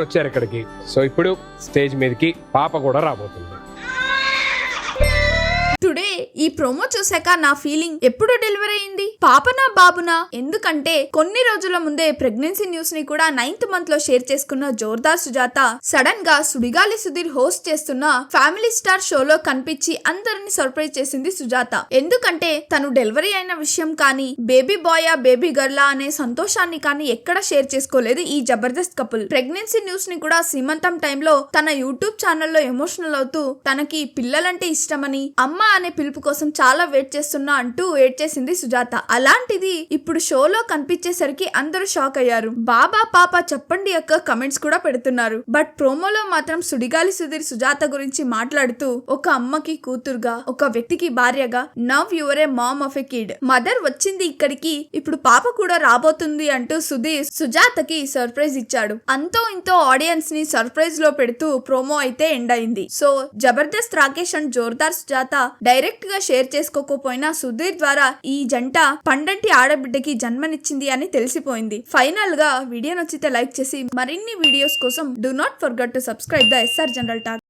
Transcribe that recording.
వచ్చారు ఇక్కడికి. సో ఇప్పుడు స్టేజ్ మీదకి పాప కూడా రాబోతుంది. ఈ ప్రోమో చూసాక నా ఫీలింగ్ ఎప్పుడు డెలివరీ అయింది పాపనా బాబునా? ఎందుకంటే కొన్ని రోజుల ముందే ప్రెగ్నెన్సీ న్యూస్ని కూడా నైన్త్ మంత్లో షేర్ చేసుకున్న జోర్దార్ సుజాత సడన్గా సుడిగాలి సుధీర్ హోస్ట్ చేస్తున్న ఫ్యామిలీ స్టార్ షోలో కనిపించి అందరిని సర్ప్రైజ్ చేసింది సుజాత. ఎందుకంటే తను డెలివరీ అయిన విషయం కానీ బేబీ బాయా బేబీ గర్లా అనే సంతోషాన్ని కానీ ఎక్కడ షేర్ చేసుకోలేదు ఈ జబర్దస్త్ కపుల్ ప్రెగ్నెన్సీ న్యూస్ని కూడా సీమంతం టైంలో తన యూట్యూబ్ ఛానల్లో ఎమోషనల్ అవుతూ తనకి పిల్లలంటే ఇష్టమని అమ్మ అనే పిలుపు కోసం చాలా వెయిట్ చేస్తున్నా అంటూ వెయిట్ చేసింది సుజాత. అలాంటిది ఇప్పుడు షోలో కనిపించేసరికి అందరూ షాక్ అయ్యారు. బాబా పాప చెప్పండి యొక్క కమెంట్స్ కూడా పెడుతున్నారు. బట్ ప్రోమోలో మాత్రం సుడిగాలి సుధీర్ సుజాత గురించి మాట్లాడుతూ ఒక అమ్మకి కూతురుగా ఒక వ్యక్తికి భార్యగా now your a mom of a kid. Mother వచ్చింది ఇక్కడికి ఇప్పుడు పాప కూడా రాబోతుంది అంటూ సుధీర్ సుజాతకి సర్ప్రైజ్ ఇచ్చాడు. అంతో ఇంతో ఆడియన్స్ని సర్ప్రైజ్లో పెడుతూ ప్రోమో అయితే ఎండ్ అయింది. సో జబర్దస్త్ రాకేష్ అండ్ జోర్దార్ సుజాత డైరెక్ట్గా షేర్ చేసుకోకపోయినా సుధీర్ ద్వారా ఈ జంట పండంటి ఆడబిడ్డకి జన్మనిచ్చింది అని తెలిసిపోయింది. ఫైనల్గా వీడియో నచ్చితే లైక్ చేసి మరిన్ని వీడియోస్ కోసం do not forget to subscribe the SR general talk